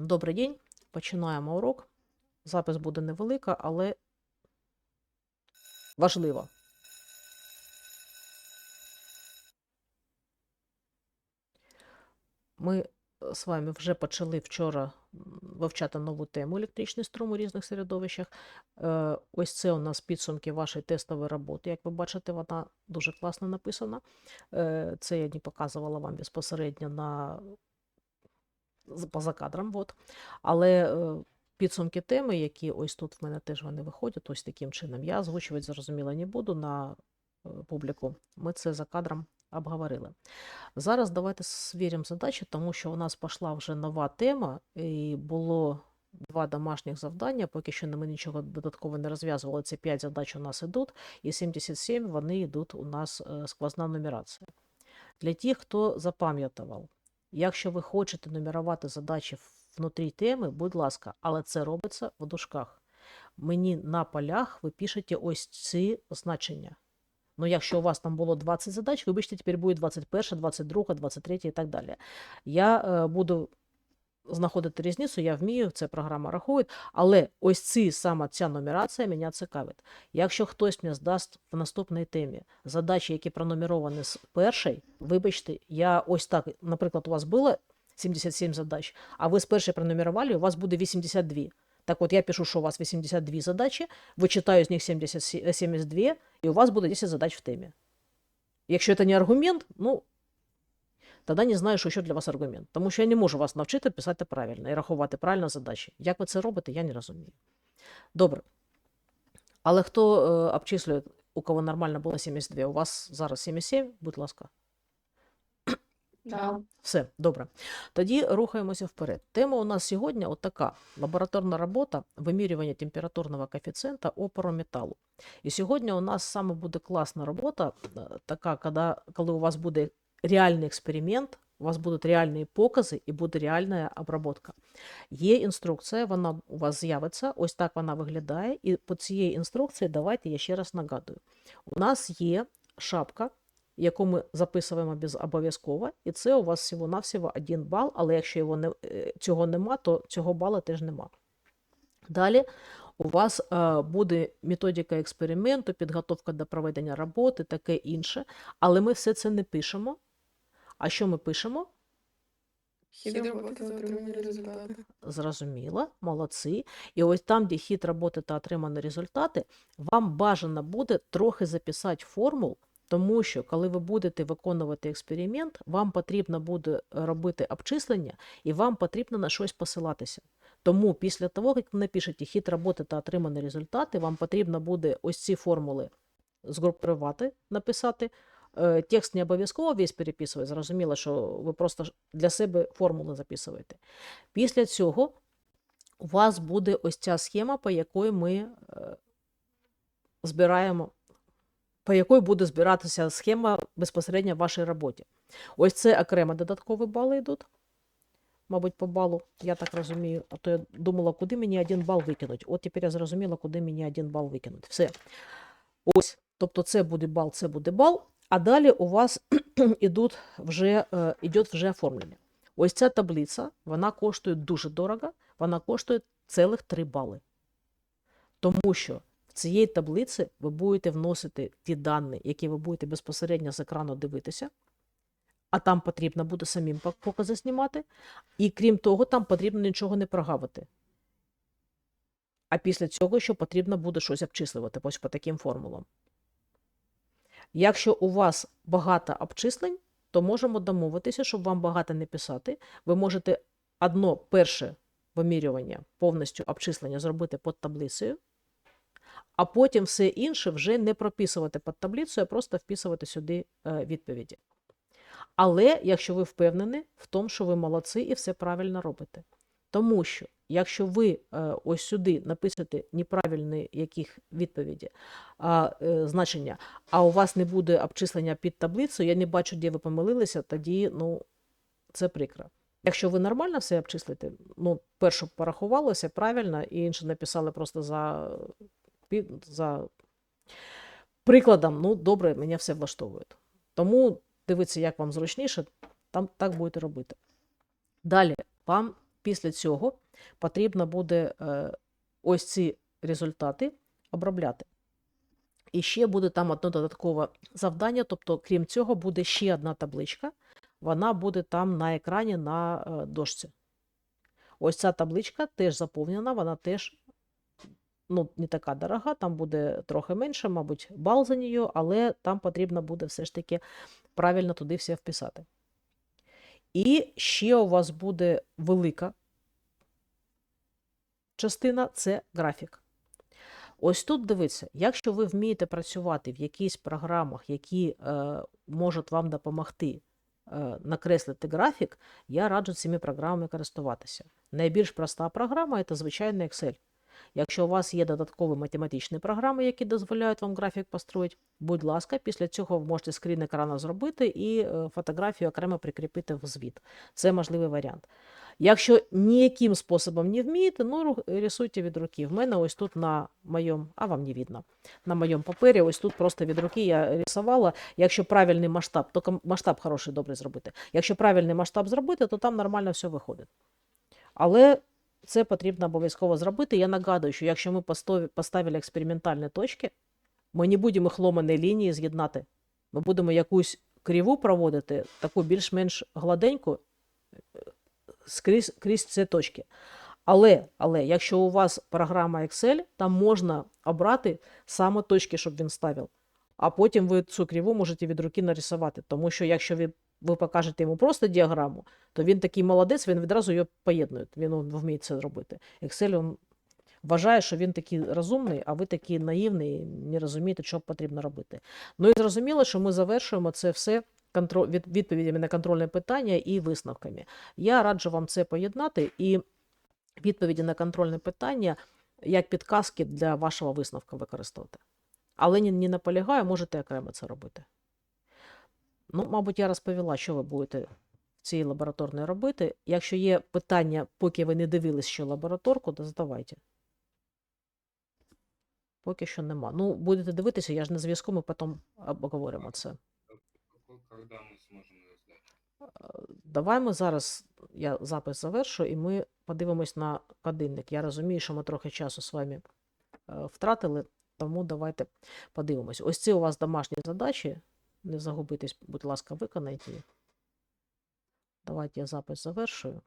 Добрий день. Починаємо урок. Запис буде невелика, але важлива. Ми е, з вами вже почали вчора вивчати нову тему електричний струм у різних середовищах. Е, Ось це у нас підсумки вашої тестової роботи. Як ви бачите, вона дуже класно написана. Е, Це я не показувала вам безпосередньо на поза кадром. От. Але е, підсумки теми, які ось тут в мене теж вони виходять, ось таким чином. Я озвучувати зрозуміло не буду на е, публіку. Ми це за кадром обговорили. Зараз давайте звіримо задачі, тому що у нас пішла вже нова тема, і було два домашніх завдання. Поки що ми нічого додатково не розв'язували. Це 5 задач у нас ідуть, і 77 вони йдуть у нас е, сквозна нумерація. Для тих, хто запам'ятував, Якщо ви хочете нумерувати задачі внутрі теми, будь ласка, але це робиться в дужках. Мені на полях ви пишете ось ці значення. Ну, якщо у вас там було 20 задач, вибачте, тепер буде 21, 22, 23 і так далі. Я е, буду знаходити різницю, я вмію, це програма рахує, але ось ці саме ця нумерація мене цікавить. Якщо хтось мені здасть в наступній темі задачі, які пронумеровані з першої, вибачте, я ось так, наприклад, у вас було 77 задач, а ви з першої пронумерували, у вас буде 82. Так от я пишу, що у вас 82 задачі, вичитаю з них 70, 72, і у вас буде 10 задач в темі. Якщо це не аргумент, ну, тоді не знаю, що ще для вас аргумент. Тому що я не можу вас навчити писати правильно і рахувати правильно задачі. Як ви це робите, я не розумію. Добре. Але хто е, обчислює, у кого нормально було 72, у вас зараз 77, будь ласка. Да. Все, добре. Тоді рухаємося вперед. Тема у нас сьогодні от така: лабораторна робота вимірювання температурного коефіцієнта опору металу. І сьогодні у нас саме буде класна робота, е, така, коли у вас буде реальний експеримент, у вас будуть реальні покази і буде реальна обробка. Є інструкція, вона у вас з'явиться, ось так вона виглядає. І по цієї інструкції давайте я ще раз нагадую. У нас є шапка, яку ми записуємо обов'язково, і це у вас всього-навсього один бал, але якщо його не, е, цього нема, то цього бала теж нема. Далі у вас е, буде методика експерименту, підготовка до проведення роботи, таке інше, але ми все це не пишемо. А що ми пишемо? Хід роботи та отримані результати. Зрозуміло, молодці. І ось там, де хід роботи та отримані результати, вам бажано буде трохи записати формул, тому що коли ви будете виконувати експеримент, вам потрібно буде робити обчислення і вам потрібно на щось посилатися. Тому після того, як ви напишете хід роботи та отримані результати, вам потрібно буде ось ці формули згрупувати, написати. Е, Текст не обов'язково весь переписувати, зрозуміло, що ви просто для себе формули записуєте. Після цього у вас буде ось ця схема, по якої ми е, збираємо, по якої буде збиратися схема безпосередньо в вашій роботі. Ось це окремо додаткові бали йдуть. Мабуть, по балу, я так розумію. А то я думала, куди мені один бал викинуть. От тепер я зрозуміла, куди мені один бал викинуть. Все. Ось. Тобто це буде бал, це буде бал. А далі у вас ідуть вже, е, ідуть вже оформлення. Ось ця таблиця, вона коштує дуже дорого, вона коштує цілих 3 бали. Тому що в цієї таблиці ви будете вносити ті дані, які ви будете безпосередньо з екрану дивитися, а там потрібно буде самим покази знімати. І крім того, там потрібно нічого не прогавити. А після цього ще потрібно буде щось обчислювати ось по таким формулам. Якщо у вас багато обчислень, то можемо домовитися, щоб вам багато не писати. Ви можете одно перше вимірювання, повністю обчислення зробити під таблицею, а потім все інше вже не прописувати під таблицею, а просто вписувати сюди е, відповіді. Але якщо ви впевнені в тому, що ви молодці і все правильно робите. Тому що, якщо ви е, ось сюди напишете неправильні яких відповіді, а, е, значення, а у вас не буде обчислення під таблицею, я не бачу, де ви помилилися, тоді ну, це прикро. Якщо ви нормально все обчислите, ну, перше порахувалося правильно, і інше написали просто за, за прикладом, ну, добре, мене все влаштовує. Тому дивіться, як вам зручніше, там так будете робити. Далі вам після цього потрібно буде е, ось ці результати обробляти. І ще буде там одне додаткове завдання, тобто, крім цього, буде ще одна табличка. Вона буде там на екрані на е, дошці. Ось ця табличка теж заповнена, вона теж ну, не така дорога, там буде трохи менше, мабуть, бал за нею, але там потрібно буде все ж таки правильно туди все вписати. І ще у вас буде велика частина це графік. Ось тут дивіться, якщо ви вмієте працювати в якихось програмах, які е, можуть вам допомогти е, накреслити графік, я раджу цими програмами користуватися. Найбільш проста програма це звичайний Excel. Якщо у вас є додаткові математичні програми, які дозволяють вам графік построїти, будь ласка, після цього ви можете скрін екрану зробити і е, фотографію окремо прикріпити в звіт. Це можливий варіант. Якщо ніяким способом не вмієте, ну рисуйте від руки. В мене ось тут на моєму, а вам не видно, на моєму папері, ось тут просто від руки я рисувала. Якщо правильний масштаб, тільки масштаб хороший, добре зробити. Якщо правильний масштаб зробити, то там нормально все виходить. Але це потрібно обов'язково зробити. Я нагадую, що якщо ми поставили експериментальні точки, ми не будемо їх ломані лінії з'єднати. Ми будемо якусь криву проводити, таку більш-менш гладеньку е, скрізь, крізь ці точки. Але, але якщо у вас програма Excel, там можна обрати саме точки, щоб він ставив. А потім ви цю криву можете від руки нарисувати. Тому що якщо ви, ви покажете йому просто діаграму, то він такий молодець, він відразу її поєднує. Він вміє це зробити. Excel він вважає, що він такий розумний, а ви такий наївний, не розумієте, що потрібно робити. Ну і зрозуміло, що ми завершуємо це все відповідями на контрольне питання і висновками. Я раджу вам це поєднати і відповіді на контрольне питання як підказки для вашого висновку використовувати. Але не наполягаю, можете окремо це робити. Ну, мабуть, я розповіла, що ви будете в цій лабораторній робити. Якщо є питання, поки ви не дивились ще лабораторку, то задавайте. Поки що нема. Ну, будете дивитися, я ж на зв'язку, ми потім обговоримо це. Когда? Давай ми зараз, я запис завершу, і ми подивимось на годинник. Я розумію, що ми трохи часу з вами е, втратили, тому давайте подивимось. Ось ці у вас домашні задачі. Не загубитись, будь ласка, виконайте. Давайте я запис завершую.